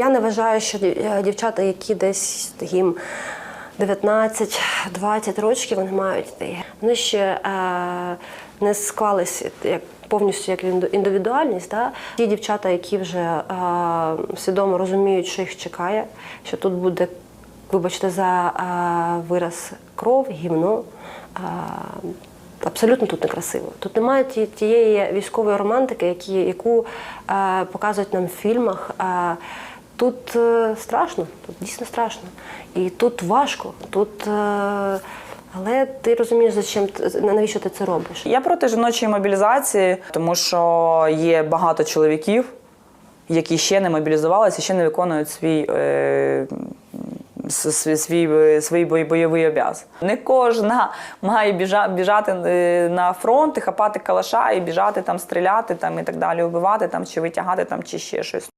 Я не вважаю, що е, дівчата, які десь їм 19-20 років, вони мають йти. Вони ще е, не склалися як повністю як індивідуальність. Да? Ті дівчата, які вже е, свідомо розуміють, що їх чекає, що тут буде, вибачте, за е, вираз кров, гімно. Е, Абсолютно тут некрасиво. Тут немає тієї військової романтики, яку е, показують нам в фільмах. Е, тут е, страшно, тут дійсно страшно. І тут важко. Тут, е, але ти розумієш, зачем ти- навіщо ти це робиш. Я проти жіночої мобілізації, тому що є багато чоловіків, які ще не мобілізувалися, ще не виконують свій. Е, свій, свій, е, свій бой- бойовий обяз. Не кожна має біжа, біжати на фронт, і хапати калаша і біжати там, стріляти там, і так далі, вбивати там, чи витягати там, чи ще щось.